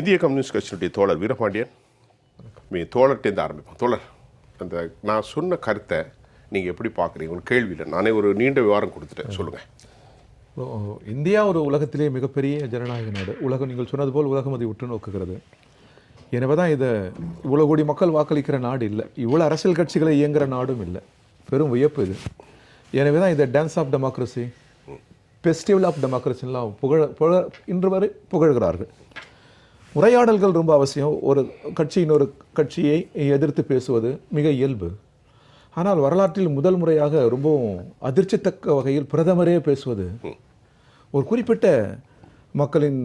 இந்திய கம்யூனிஸ்ட் கட்சியினுடைய தோழர் வீரபாண்டியன் மீ தோழர்கிட்டேருந்து ஆரம்பிப்போம். தோழர் அந்த நான் சொன்ன கருத்தை நீங்கள் எப்படி பார்க்குறீங்க? ஒரு கேள்வியில். நானே ஒரு நீண்ட விவரம் கொடுத்துட்டேன். சொல்லுங்கள் இந்தியா ஒரு உலகத்திலே மிகப்பெரிய ஜனநாயக நாடு. உலகம் நீங்கள் சொன்னது போல் உலகம் அதை உற்று நோக்குகிறது. எனவே தான் இதை இவ்வளோ கோடி மக்கள் வாக்களிக்கிற நாடு இல்லை. இவ்வளோ அரசியல் கட்சிகளை இயங்குற நாடும் இல்லை. பெரும் வியப்பு இது. எனவே தான் இதை dance of democracy festival of டெமோக்ரஸிலாம் புகழ புகழ இன்று வரை புகழ்கிறார்கள். உரையாடல்கள் ரொம்ப அவசியம். ஒரு கட்சி இன்னொரு கட்சியை எதிர்த்து பேசுவது மிக இயல்பு. ஆனால் வரலாற்றில் முதல் முறையாக ரொம்பவும் அதிர்ச்சித்தக்க வகையில் பிரதமரே பேசுவது. ஒரு குறிப்பிட்ட மக்களின்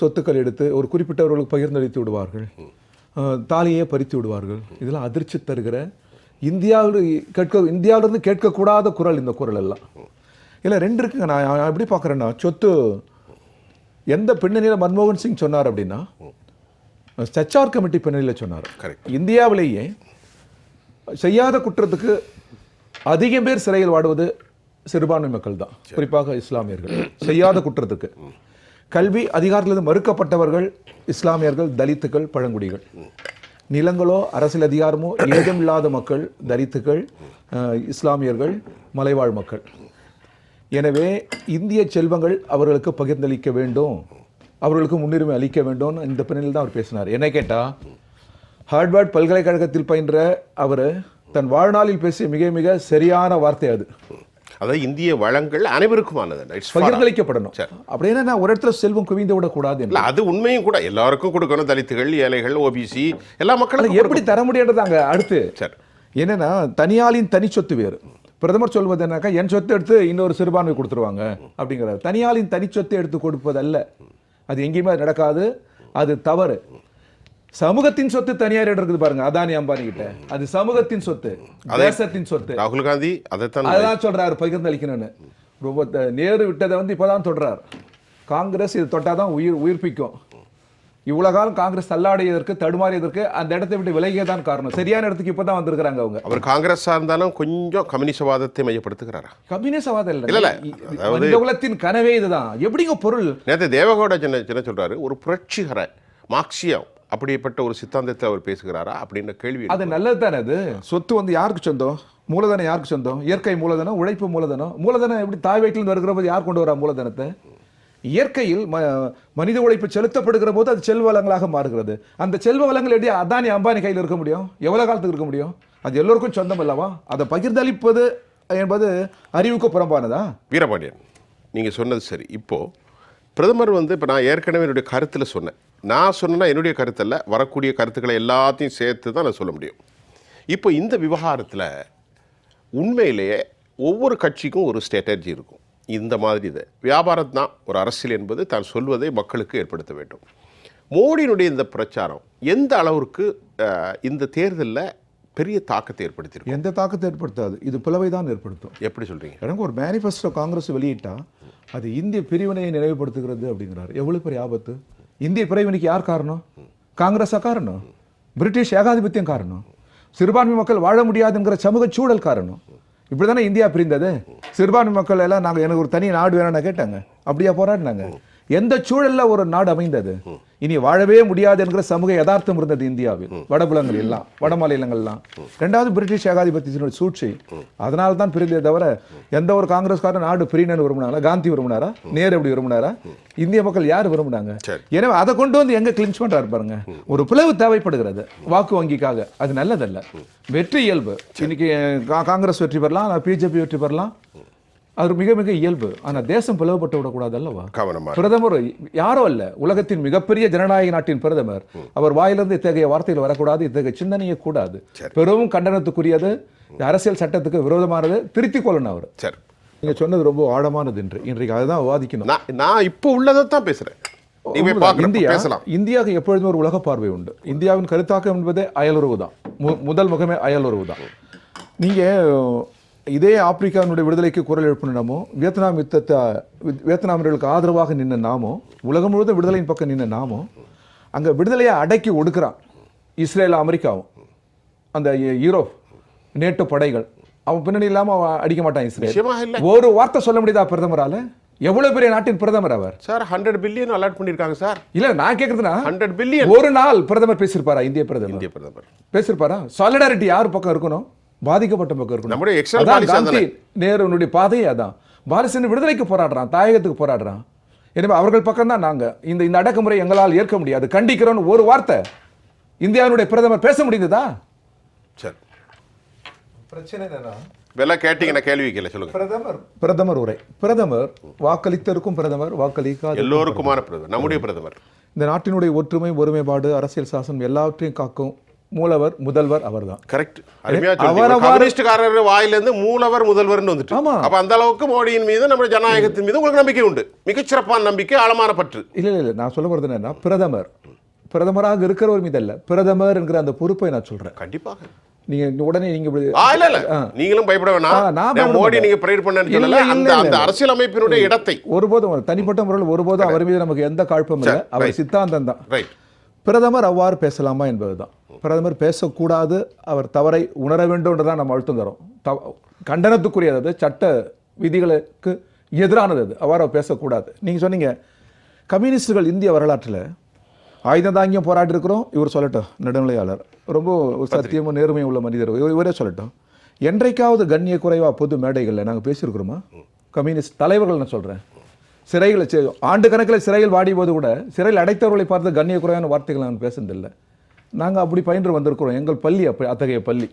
சொத்துக்கள் எடுத்து ஒரு குறிப்பிட்டவர்களுக்கு பகிர்ந்தளித்து விடுவார்கள். தாலியே பறித்து விடுவார்கள். இதெல்லாம் அதிர்ச்சி தருகிற இந்தியாவில் கேட்க இந்தியாவிலிருந்து கேட்கக்கூடாத குரல் இந்த குரல் எல்லாம். இல்லை ரெண்டு இருக்குங்க. நான் எப்படி பார்க்குறேன்னா சொத்து எந்த பின்னணியில் மன்மோகன் சிங் சொன்னார் அப்படின்னா சச்சார் கமிட்டி பின்னணியில் சொன்னார். Correct. இந்தியாவிலேயே செய்யாத குற்றத்துக்கு அதிகம் பேர் சிறையில் வாடுவது சிறுபான்மை மக்கள் தான் குறிப்பாக இஸ்லாமியர்கள். செய்யாத குற்றத்துக்கு. கல்வி அதிகாரத்திலிருந்து மறுக்கப்பட்டவர்கள் இஸ்லாமியர்கள் தலித்துக்கள் பழங்குடிகள். நிலங்களோ அரசியல் அதிகாரமோ ஏதும் இல்லாத மக்கள் தலித்துக்கள் இஸ்லாமியர்கள் மலைவாழ் மக்கள். எனவே இந்திய செல்வங்கள் அவர்களுக்கு பகிர்ந்தளிக்க வேண்டும். அவர்களுக்கு முன்னுரிமை அளிக்க வேண்டும். இந்த பின்னணியில் தான் அவர் பேசினார். என்ன கேட்டா ஹார்வர்ட் பல்கலைக்கழகத்தில் பயின்ற அவர் தன் வாழ்நாளில் பேசிய மிக மிக சரியான வார்த்தை அது. அதாவது இந்திய வளங்கள் அனைவருக்குமானது. பகிர்ந்தளிக்கப்படணும். அப்படின்னா நான் ஒரு இடத்துல செல்வம் குவிந்து விடக்கூடாது. இல்லை அது உண்மையும் கூட. எல்லாருக்கும் கொடுக்கணும். தலித்துகள் ஏழைகள் ஓபிசி எல்லா அது மக்களுக்கும் எப்படி தர முடியாதுதாங்க. அடுத்து சரி. என்னன்னா தனியாளின் தனி சொத்து வேறு. பிரதமர் சொல்வது என்னக்கா என் சொத்து எடுத்து இன்னொரு சிறுபான்மை கொடுத்துருவாங்க அப்படிங்கிறார். தனியாளின் தனி சொத்தை எடுத்து கொடுப்பதல்ல. அது எங்கேயுமே நடக்காது. அது தவறு. சமூகத்தின் சொத்து தனியார் இருக்குது பாருங்க அதானி அம்பானி கிட்ட. அது சமூகத்தின் சொத்து தேசத்தின் சொத்து. ராகுல் காந்தி அதான் சொல்றாரு பகிர்ந்தளிக்கணும்னு. ரொம்ப நேரு விட்டதை வந்து இப்பதான் தொடுறார். காங்கிரஸ் இது தொட்டாதான் உயிர் உயிர்ப்பிக்கும். இவ்வளவு காலம் காங்கிரஸ் தள்ளாடியதற்கு தடுமாறியதற்கு அந்த இடத்தை விட்டு விலகியதான் காரணம். சரியான இடத்துக்கு இப்பதான் வந்திருக்கிறாங்க அவங்க. அவர் காங்கிரஸா இருந்தாலும் கொஞ்சம் கம்யூனிசவாதத்தை மையப்படுத்துகிறாரா? கம்யூனிசவாதம் இல்ல, இல்ல குலத்தின் கனவே இதுதான். எப்படிங்க பொருள்? நேற்று தேவகவுடா என்ன என்ன சொல்றாரு ஒரு புரட்சிகர மார்க்சியம் அப்படிப்பட்ட ஒரு சித்தாந்தத்தை அவர் பேசுகிறாரா? அப்படின்ற கேள்வி அது நல்லது தானே அது? சொத்து வந்து யாருக்கு சொந்தம்? மூலதனம் யாருக்கு சொந்தம்? இயற்கை மூலதனம் உழைப்பு மூலதனம்? மூலதனம் எப்படி தாய் வயிற்றிலிருந்து வருகிற போது யார் கொண்டு வரா மூலதனத்தை? இயற்கையில் ம மனித உழைப்பு செலுத்தப்படுகிற போது அது செல்வ வளங்களாக மாறுகிறது. அந்த செல்வ வளங்கள் எப்படி அதானி அம்பானி கையில் இருக்க முடியும்? எவ்வளோ காலத்துக்கு இருக்க முடியும்? அது எல்லோருக்கும் சொந்தம் அல்லவா? அதை பகிர்ந்தளிப்பது என்பது அறிவுக்கு புறம்பானதா? வீரபாண்டியன் நீங்கள் சொன்னது சரி. இப்போது பிரதமர் வந்து இப்போ நான் ஏற்கனவே என்னுடைய கருத்தில் சொன்னேன். நான் சொன்னேன்னா என்னுடைய கருத்தில் வரக்கூடிய கருத்துக்களை எல்லாத்தையும் சேர்த்து தான் நான் சொல்ல முடியும். இப்போ இந்த விவகாரத்தில் உண்மையிலேயே ஒவ்வொரு கட்சிக்கும் ஒரு ஸ்ட்ராட்டஜி இருக்கும். இந்த மாதிரி இது. வியாபாரம் தான் ஒரு அரசியல் என்பது தான் சொல்வதை மக்களுக்கு ஏற்படுத்த வேண்டும். மோடியினுடைய இந்த பிரச்சாரம் எந்த அளவிற்கு இந்த தேர்தலில் பெரிய தாக்கத்தை ஏற்படுத்தியிருக்கும் எந்த தாக்கத்தை ஏற்படுத்தாது. இது பிளவை தான் ஏற்படுத்தும். எப்படி சொல்கிறீங்க எனக்கு ஒரு மேனிஃபெஸ்டோ காங்கிரஸ் வெளியிட்டா அது இந்திய பிரிவினையை நினைவுபடுத்துகிறது அப்படிங்கிறார். எவ்வளவு பெரிய ஆபத்து? இந்திய பிரிவினைக்கு யார் காரணம்? காங்கிரஸா காரணம்? பிரிட்டிஷ் ஏகாதிபத்தியம் காரணம்? சிறுபான்மை மக்கள் வாழ முடியாதுங்கிற சமூக சூழல் காரணம்? இப்படி தானே இந்தியா பிரிந்தது? சிறுபான்மை மக்கள் எல்லாம் நாங்கள் எனக்கு ஒரு தனி நாடு வேணும்னு கேட்டாங்க. அப்படியா போராடினாங்க. எந்த சூழல்ல ஒரு நாடு அமைந்தது? இனி வாழவே முடியாது என்கிற சமூக யதார்த்தம் இருந்தது இந்தியாவில். வடபுலங்கள் எல்லாம் வட மாநிலங்கள்லாம். ரெண்டாவது பிரிட்டிஷ் ஏகாதிபத்தியத்தினுடைய சூழ்ச்சி. அதனால தான் பிரிந்ததே தவிர எந்த ஒரு காங்கிரஸ்காரன் நாடு பிரியணும்னு விரும்பினாங்களா? காந்தி விரும்பினாரா? நேரு எப்படி விரும்பினாரா? இந்திய மக்கள் யார் விரும்பினாங்க. எனவே அதை கொண்டு வந்து எங்க கிளின்ச் பண்றாரு பாருங்க. ஒரு பிளவு தேவைப்படுகிறது. வாக்கு வங்கிக்காக. அது நல்லதல்ல. வெற்றி இயல்பு. இன்னைக்கு காங்கிரஸ் வெற்றி பெறலாம் பிஜேபி வெற்றி பெறலாம்? அது மிக மிக இயல்பு. ஆனா தேசம் பிளவுபட்டு விடக்கூடாது அல்லவா? கவனமாக பிரதமர் யாரோ அல்ல உலகத்தின் மிகப்பெரிய ஜனநாயக நாட்டின் பிரதமர். அவர் வாயிலிருந்து இத்தகைய வார்த்தைகள் வரக்கூடாது இத்தகைய சிந்தனையே கூடாது. பெரும் கண்டனத்துக்குரியது அரசியல் சட்டத்துக்கு விரோதமானது திருத்திக் கொள்ளணும் அவர். சரி. நீங்க சொன்னது ரொம்ப ஆழமானது இன்று. இன்றைக்கு அதுதான் விவாதிக்கணும். நான் இப்போ உள்ளதை தான். பார்க்கலாம் இந்தியா இந்தியாவுக்கு எப்பொழுதுமே ஒரு உலக பார்வை உண்டு. இந்தியாவின் கருத்தாக்கம் என்பதே அயலுறவு தான் முதல் முகமே அயலுறவு தான் நீங்க இதே ஆப்பிரிக்காவினுடைய விடுதலைக்கு குரல் எழுப்பின நாமோ வியட்நாம் யுத்தத்தை வியட்நாமியர்களுக்கு ஆதரவாக நின்ன நாமோ உலகம் முழுவதும் விடுதலையின் பக்கம் நின்ன நாமோ அங்க விடுதலையை அடக்கி ஒடுக்குறான் இஸ்ரேல் அமெரிக்காவும். அந்த யூரோப் நேட்டோ படைகள். அவன் பின்னணி இல்லாம அவன் அடிக்க மாட்டான் இஸ்ரேல். ஒரு வார்த்தை சொல்ல முடியுதா பிரதமரால? எவ்வளவு பெரிய நாட்டின் பிரதமர் அவர்? சார் ஹண்ட்ரட் பில்லியன் அலாட் பண்ணியிருக்காங்க சார். இல்ல நான் கேக்குறதுனா ஹண்ட்ரட் பில்லியன் ஒரு நாள் பிரதமர் பேசியிருப்பாரா இந்திய பிரதமர்? இந்திய பிரதமர். பேசியிருப்பாரா? சாலிடாரிட்டி யார் பக்கம் இருக்கணும்? பாதிக்கப்பட்ட பக்கம் நம்முடைய external அதான் காந்தி நேருனுடைய பாதையே அதான். பாலஸ்தீன விடுதலைக்கு போராடுறான் தாயகத்துக்கு போராடுறான். எனவே அவர்கள் பக்கம் தான் நாங்க. இந்த இந்த அடக்குமுறை எங்களால் ஏற்க முடியாது. கண்டிக்கிறோம்னு ஒரு வார்த்தை இந்தியாவினுடைய பிரதமர் பேச முடிந்ததா? சரி. பிரச்சனை என்னன்னா விலை கேட்டீங்கன்னா கேள்வி கேட்கல சொல்லுங்க. பிரதமர். பிரதமர் உரை. பிரதமர் வாக்களித்திருக்கும் பிரதமர் வாக்களிக்காத எல்லோருக்குமான பிரதமர். நம்முடைய பிரதமர். இந்த நாட்டினுடைய ஒற்றுமை ஒருமைப்பாடு அரசியல் சாசனம் எல்லாவற்றையும் காக்கும் மூலவர் முதல்வர் கரெக்ட் அவர் சொல்றீங்க அவ்வாறு- கம்யூனிஸ்ட்காரர் வாயிலிருந்து மூலவர் முதல்வர்னு வந்துட்டு. அப்ப அந்த அளவுக்கு மோடியின் மீது நம்ம ஜனநாயகத்தின் மீது உங்களுக்கு நம்பிக்கை உண்டு. மிகச்சிறப்பான நம்பிக்கை ஆழமான பற்று. இல்ல இல்ல நான் சொல்ல வருது என்னன்னா பிரதமர். பிரதமராக இருக்கிறவர் மீது அல்ல பிரதமர் என்கிற அந்த பொறுப்பை நான் சொல்றேன். கண்டிப்பாக. நீங்க உடனே நீங்க இல்ல இல்ல. நீங்களும் பயப்பட வேணாம். மோடி. நீங்க பிரேயர் இல்ல, சொல்லல அந்த அந்த. அரசியலமைப்பினுடைய இடத்தை. ஒருபோதும். தனிப்பட்ட முறையில் ஒருபோதும் அவர் மீது நமக்கு எந்த காழ்ப்பும் இல்லை. அவர். சித்தாந்தம் தான் ரைட் பிரதமர் அவ்வாறு பேசலாமா என்பதுதான். பிரதமர் பேசக்கூடாது அவர் தவறை உணர வேண்டும் தான் நம்ம அழுத்தம் தரோம். தவ- கண்டனத்துக்குரியது அது சட்ட விதிகளுக்கு எதிரானது அது. அவ்வாறு அவர் பேசக்கூடாது. நீங்க சொன்னீங்க கம்யூனிஸ்டுகள் இந்திய வரலாற்றில் ஆயுதம் தாங்கியும் போராடி இருக்கிறோம் இவர் சொல்லட்டும் நடுநிலையாளர். ரொம்ப சத்தியமும் நேர்மையும் உள்ள மனிதர். இவர் சொல்லட்டும். என்றைக்காவது கண்ணிய குறைவா பொது மேடைகளில் நாங்கள் பேசியிருக்கிறோமா? கம்யூனிஸ்ட் தலைவர்கள் நான் சொல்கிறேன் சிறைகளை ஆண்டு கணக்கில் சிறையில் வாடிய போது கூட சிறையில் அடைத்தவர்களை பார்த்து கண்ணிய குறைவான வார்த்தைகள் நாங்கள் பேசுனதில்லை. நாங்கள் அப்படி பயின்று வந்திருக்கிறோம். எங்கள் பள்ளி அப்படி அத்தகைய பள்ளி.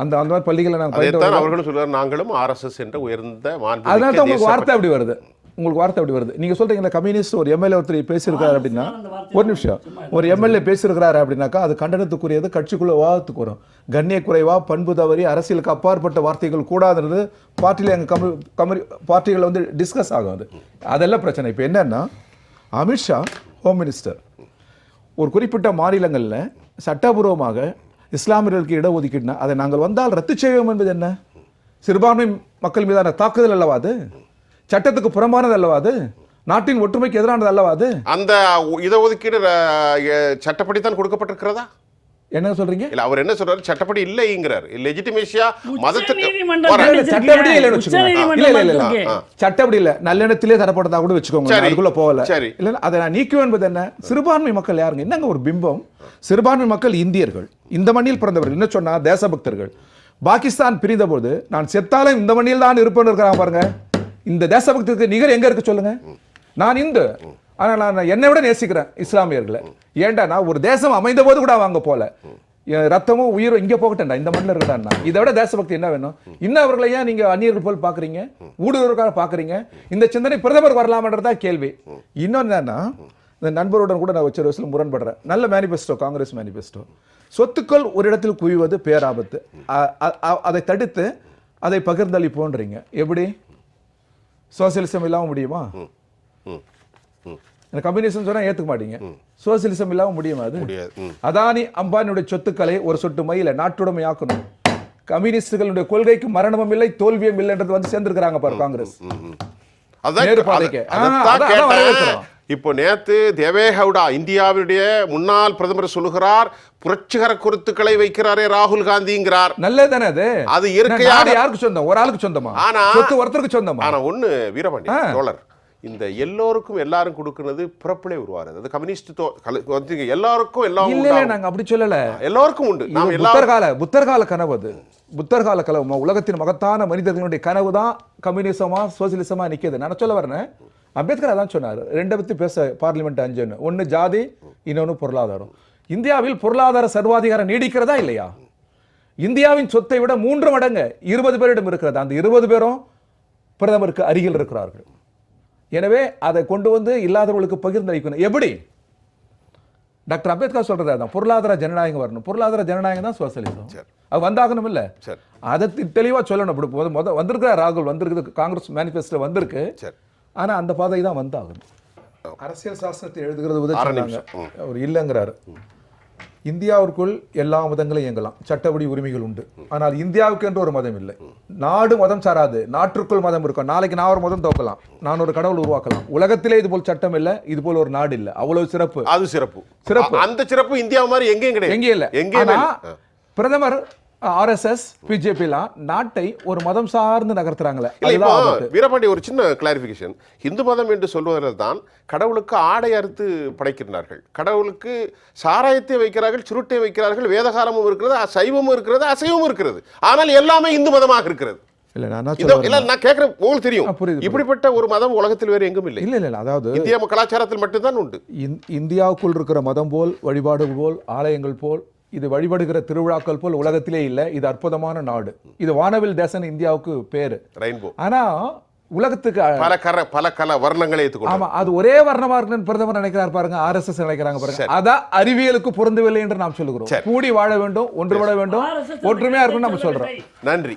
அந்த அந்த மாதிரி பள்ளிகளை நாங்கள் அவர்களும் சொல்றாரு நாங்களும் ஆர்எஸ்எஸ் என்ற உயர்ந்த அதனால தான் உங்களுக்கு வார்த்தை அப்படி வருது. உங்களுக்கு வார்த்தை அப்படி வருது. நீங்க சொல்றீங்களா கம்யூனிஸ்ட் ஒரு எம்எல்ஏ ஒருத்தர் பேசியிருக்காரு அப்படின்னா ஒரு நிமிஷம். ஒரு எம்எல்ஏ பேசியிருக்கிறாரு அப்படின்னாக்கா அது கண்டனத்துக்குரியது கட்சிக்குள்ள விவாதத்துக்கு வரும் கண்ணிய குறைவா பண்பு தவறி அரசியலுக்கு அப்பாற்பட்ட வார்த்தைகள் கூடாதுன்றது பார்ட்டியில் எங்கள் கமி கமரி பார்ட்டிகளில் வந்து டிஸ்கஸ் ஆகும் அது. அதெல்லாம் பிரச்சனை. இப்போ என்னன்னா அமித்ஷா ஹோம் மினிஸ்டர் ஒரு குறிப்பிட்ட மாநிலங்களில் சட்டபூர்வமாக இஸ்லாமியர்களுக்கு இடஒதுக்கீடுனா அதை நாங்கள் வந்தால் ரத்து செய்வோம் என்பது என்ன? சிறுபான்மை மக்கள் மீதான தாக்குதல் அல்லவா அது? சட்டத்துக்கு புறம்பானது அல்லவா அது? நாட்டின் ஒற்றுமைக்கு எதிரானது அல்லவா அது? அந்த இடஒதுக்கீடு அஹ், சட்டப்படி தான் கொடுக்கப்பட்டிருக்கிறதா? என்ன சொல்றீங்க? இல்ல அவர் என்ன சொல்றாரு? சட்டப்படி இல்லைங்கிறார். லெஜிட்டிமேஷியா மதத்துக்கு சட்டப்படி இல்ல, இல்ல, இல்ல, இல்ல. மறுத்திருக்கு. சட்டப்படி இல்ல. நல்லெண்ணத்திலே தரப்பட்டதா கூட வச்சுக்கோங்க. அதுக்குள்ள போகல. சரி. இல்ல அதை நான் நீக்குவேன் என்பது என்ன? சிறுபான்மை மக்கள் யாருங்க? என்னங்க ஒரு பிம்பம்? சிறுபான்மை மக்கள் இந்தியர்கள். இந்த மண்ணில் பிறந்தவர்கள். என்ன சொன்னா? தேசபக்தர்கள். பாகிஸ்தான் பிரிந்த போது நான் செத்தாலும் இந்த மண்ணில் தான் இருப்பேன்னு இருக்கிறாங்க பாருங்க. இந்த தேசபக்தருக்கு நிகர் எங்க இருக்கு சொல்லுங்க? நான் இந்து. ஆனா நான் என்னை விட நேசிக்கிறேன் இஸ்லாமியர்களை. ஏன்டா நான் ஒரு தேசம் அமைந்த போது கூட அவங்க போல. ரத்தமும் உயிரும் இங்க போகட்டேன்டா இந்த மண்ணில் இருக்கட்டான்னா இதை விட தேசபக்தி என்ன வேணும்? இன்னும் அவர்களை ஏன் நீங்க அந்நியர்கள் போல் பாக்குறீங்க ஊடுருவருக்காக பாக்குறீங்க இந்த சிந்தனை பிரதமர் வரலாமன்றதா கேள்வி. இன்னொன்னு என்னன்னா இந்த நண்பருடன் கூட நான் வச்ச வயசுல முரண்படுறேன். நல்ல மேனிஃபெஸ்டோ காங்கிரஸ் மேனிஃபெஸ்டோ சொத்துக்கள் ஒரு இடத்தில் குவிவது பேராபத்து. அதை தடுத்து அதை பகிர்ந்தளிப்போன்றீங்க. எப்படி? சோசியலிசம் இல்லாம முடியுமா. எனக்கு கம்யூனிசம் சொன்னா ஏத்துக்க மாட்டீங்க. சோசியலிசம் இல்லாம முடியுமா அது. அதானி அம்பானியுடைய சொத்துக்களை ஒரு சொட்டு மயில நாட்டுடைமையாக்கணும் கம்யூனிஸ்டுகளுடைய கொள்கைக்கு மரணமும் இல்லை தோல்வியும் இல்லைன்றது வந்து சேர்ந்திருக்கிறாங்க பாரு காங்கிரஸ். அதான் இப்போ நேத்து தேவேகவுடா இந்தியாவுடைய முன்னாள் பிரதமர் சொல்லுகிறார் புரட்சிகர கருத்துக்களை வைக்கிறாரே ராகுல் காந்திங்கிறார். நல்லது தானே அது அது இயற்கையாக- யாருக்கு சொந்தம்? ஒரு ஆளுக்கு சொந்தமா? ஆனா- சொத்து ஒருத்தருக்கு சொந்தமா? ஆனா ஒண்ணு வீரபாண்டி தோழர் இந்த எல்லோருக்கும் எல்லாரும் கொடுக்கிறது பிறப்பிலே உருவாரு அது கம்யூனிஸ்ட் தோ- எல்லாருக்கும் எல்லாம் இல்ல. நாங்க அப்படி சொல்லல. எல்லாருக்கும் உண்டு. நாம் எல்லாரும் புத்தர் கால புத்தர் கால கனவு அது. புத்தர் கால கனவு. உலகத்தின் மகத்தான மனிதர்களுடைய கனவு தான் கம்யூனிசமா சோசியலிசமா நிக்குது. நான் சொல்ல வரேன் அம்பேத்கர் அதான் சொன்னார் ரெண்டை பத்தி பேச பார்லிமெண்ட் அஞ்சுன்னு. ஒன்னு ஜாதி இன்னொன்னு பொருளாதாரம். இந்தியாவில் பொருளாதார சர்வாதிகாரம் நீடிக்கிறதா இல்லையா? இந்தியாவின் சொத்தை விட மூன்று மடங்கு இருபது பேரிடம் இருக்கிறது. அந்த இருபது பேரும் பிரதமருக்கு அருகில் இருக்கிறார்கள். எனவே அதை கொண்டு வந்து இல்லாதவர்களுக்கு பகிர்ந்தளிக்கணும் எப்படி? டாக்டர் அம்பேத்கர் சொல்றது அதான். பொருளாதார ஜனநாயகம் வரணும். பொருளாதார ஜனநாயகம் தான் சோசியலிசம். அது வந்தாகணும் இல்ல? அதை தி- தெளிவா சொல்லணும். இப்படி முத முத வந்திருக்கிறார் ராகுல் வந்திருக்குது காங்கிரஸ் மேனிஃபெஸ்டோ வந்திருக்கு. சரி ஆனா அந்த பாதை தான் வந்தாகணும். அரசியல் சாஸ்திரத்தை எழுதுகிறது உதவி. அவர் இல்லைங்கிறாரு. இந்தியாவிற்குள் எல்லா மதங்களும் இயங்கலாம். சட்டப்படி உரிமைகள் உண்டு. ஆனால் இந்தியாவுக்கு என்று ஒரு மதம் இல்லை. நாடு மதம் சாராது. நாட்டுக்குள் மதம் இருக்கும். நாளைக்கு நான் ஒரு மதம் தோக்கலாம். நான் ஒரு கடவுள் உருவாக்கலாம். உலகத்திலே இது போல் சட்டம் இல்லை. இது போல் ஒரு நாடு இல்லை. அவ்வளவு சிறப்பு. அது சிறப்பு. சிறப்பு. அந்த சிறப்பு இந்தியா மாதிரி எங்கேயும் கிடையாது. எங்கேயும் இல்லை. இல்லை. பிரதமர் ஆர்எஸ்எஸ் பிஜேபிலாம் நாட்டை ஒரு மதம் சார்ந்து நகர்த்துறாங்களே. வீரபாண்டி ஒரு சின்ன கிளாரிஃபிகேஷன் இந்து மதம் என்று சொல்வதில் தான் கடவுளுக்கு ஆடை அறுத்து படைக்கிறார்கள் கடவுளுக்கு சாராயத்தை வைக்கிறார்கள் சுருட்டை வைக்கிறார்கள் வேதகாலமும் இருக்கிறது சைவமும் இருக்கிறது அசைவமும் இருக்கிறது. ஆனால் எல்லாமே இந்து மதமாக இருக்கிறது. இப்படிப்பட்ட ஒரு மதம் உலகத்தில் வேறு எங்கும் இல்லை. இல்ல அதாவது இந்திய கலாச்சாரத்தில் மட்டும்தான் உண்டு. இந்- இந்தியாவுக்குள் இருக்கிற மதம் போல் வழிபாடு போல் ஆலயங்கள் போல் இது வழிபடுகிற திருவிழாக்கள் போல் உலகத்திலே இல்லை. இது அற்புதமான நாடு. இது வானவில் தேசன் இந்தியாவுக்கு பேரு. ரெயின்போ ஆனா உலகத்துக்கு பல கர பல கல வர்ணங்களை ஆமா அது ஒரே வர்ணமா இருக்குன்னு பிரதமர் நினைக்கிறார் பாருங்க ஆர்எஸ்எஸ் நினைக்கிறாங்க பாருங்க. அதான் அறிவியலுக்கு பொருந்தவில்லை என்று நாம் சொல்லுகிறோம் கூடி வாழ வேண்டும் ஒன்றுபட வேண்டும் ஒற்றுமையா இருக்கணும் நம்ம சொல்றோம். நன்றி.